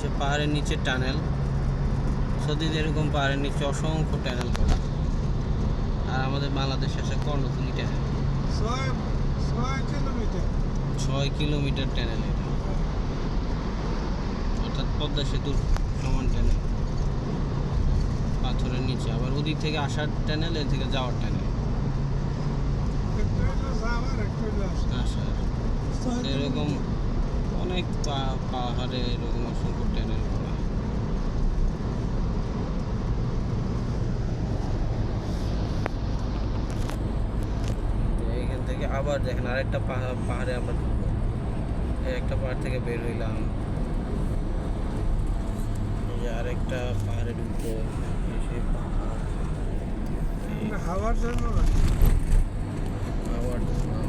যে পাহাড়ের নিচে টানেল সৌদিতে এরকম পাহাড়ের নিচে অসংখ্য টানেল করা। আর আমাদের বাংলাদেশে আছে কর্ণফুলি টানেল। ছয় কিলোমিটার। টানেল এটা। অর্থাৎ পদ্মা সেতুর সমান টানেল। পাথরের নিচে। আবার ওদিক থেকে আসার টানেল এ থেকে যাওয়ার টানেল। এরকম অনেক পা- পাহাড়ে এরকম অসংখ্য টানেল করা তো এইখান থেকে আবার দেখেন আরেকটা পাহাড়, পাহাড়ে আমরা ঢুকবো। এই একটা পাহাড় থেকে বের হইলাম। এই যে আরেকটা পাহাড়ে ঢুকবো। এই সেই পাহাড়। এই কিলোমিটার। হাওয়ার জন্য না। আবার ঢুকলাম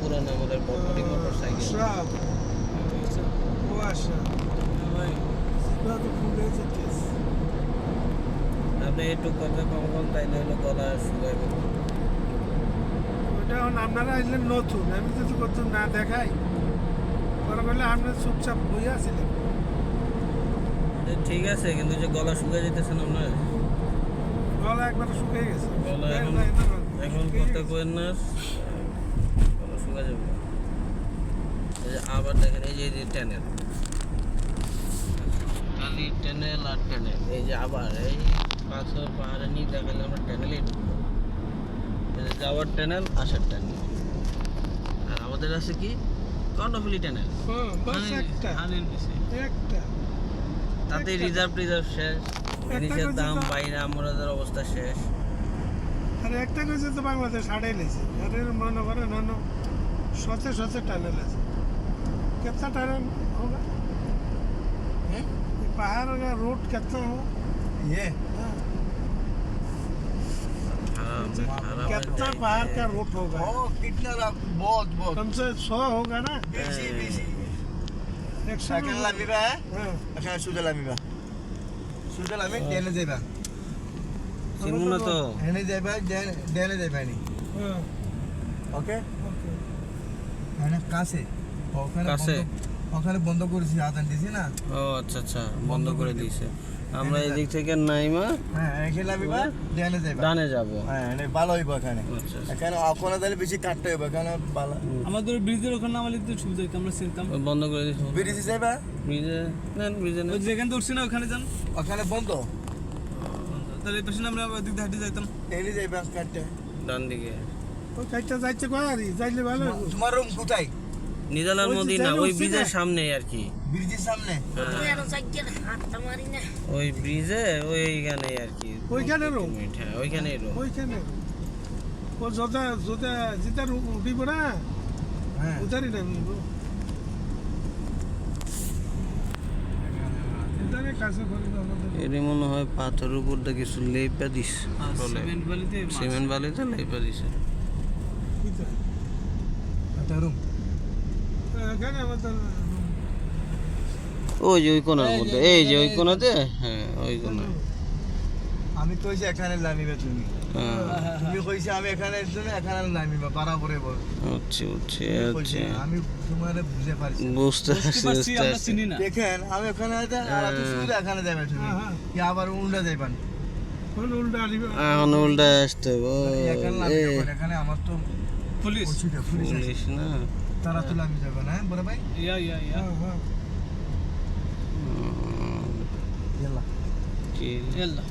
পুরান আমাদের বড় মোটর সাইকেল সব কুয়াশা পুরা তো আপনি একটু কথা কম কম তাইলে হলো গলা ওইটা এখন আপনারা আসলেন নতুন আমি যদি করতাম না দেখাই পরে বলে আমরা চুপচাপ বই আছিলেন। ঠিক আছে কিন্তু যে গলা শুকাই যেতেছে না আপনার? গলা একবার শুকিয়ে গেছে। গলা এখন না, এখন কথা গেছে। না। গলা শুকা যাবে। আবার দেখেন এই যে ট্যানেল খালি ট্যানেল আর ট্যানেল এই যে আবার এই পাথর পাহাড়ে নিয়ে দেখালে আমরা যে যাওয়ার ট্যানেল আসার ট্যানেল আর আমাদের আছে কি? কর্ণফুলি ট্যানেল হ্যাঁ, একটা। একটা। তাতে একটা। রিজার্ভ শেষ। জিনিসের দাম বাইরে আমাদের অবস্থা শেষ। আর একটা কইছে তো বাংলাদেশ হারাই লেছে আর এর মনে করেন অন্য শতে শতে টানেল আছে। कितना टाइम होगा? हाँ। हाँ। पहाड़ का रोड कितना हो। ये कितना पहाड़ का रोड होगा। कितना बहुत बहुत। कम से सौ होगा ना? बीसी बीसी। है? हाँ। अच्छा, सिमुना तो नहीं ओके? ओके। कहाँ से কাছে? ওখানে বন্ধ করেছি আদান দিছি না। ও আচ্ছা আচ্ছা বন্ধ করে দিয়েছে। আমরা এদিক থেকে নাইমা। হ্যাঁ ডেনে যাইবা। ডানে যাব। হ্যাঁ এনে ভালো হইব এখানে। আচ্ছা আচ্ছা। এখানে ওখানে তাহলে বেশি কাটতে হইব এখানে ভালো আমাদের ব্রিজের ওখানে নামালে তো সুবিধা হতো আমরা চিনতাম বন্ধ করে দিয়েছে। বেরিয়েছি যাইবা? ব্রিজে? না ব্রিজে না যেখান উঠছি না ওখানে যান। ওখানে বন্ধ? তাহলে এই পাশে না আমরা ওদিক দিয়ে হাঁটে যাইতাম। এনে যাইবা কাটতে? ডান দিকে। ওই কাজটা যাইতে পারি যাইলে ভালো। তোমার রুম কোথায়? যে মদিনা ওই ব্রিজের? সামনে আর কি। ব্রিজের সামনে? ওই ব্রিজে ওইখানে আর কি। ওইখানে? হ্যাঁ ওইখানেই রুম। ওইখানে ও যদা যদা যেটা উঠিব না? হ্যাঁ। করি না আমাদের। এর মনে হয় পাথরের উপর দিয়ে কিছু লেপা দিস। সিমেন্ট বালিতে লেপা দিছে। রুম। ওই যে ওই কোনার মধ্যে এই যে ওই কোনাতে হ্যাঁ ওই কোনা আমি কইছি এখানে নামিবে তুমি। হ্যাঁ। তুমি কইছি আমি এখানে এখানে নামিবে বরাবরে বল। হচ্ছে হচ্ছে কইছি, হচ্ছে আমি তোমারে বুঝে পারছি বুঝতে পারছি আমরা পারছি। চিনি না। দেখেন আমি ওখানে আছে আর আপনি শুধু এখানে যাবে তুমি। হ্যাঁ, হ্যাঁ। কি আবার উল্টা যাইবেন। কোন উল্টা আসবে। এখন উল্টা আসতে হবে। ও, এখানে এখানে আমার তো পুলিশ। পুলিশ না? তারা তো আমি যাবে না বড় ভাই? ইয়া ইয়া ইয়া। হ্যাঁ হ্যাঁ। উম, ইয়াল্লা কি? ইয়াল্লা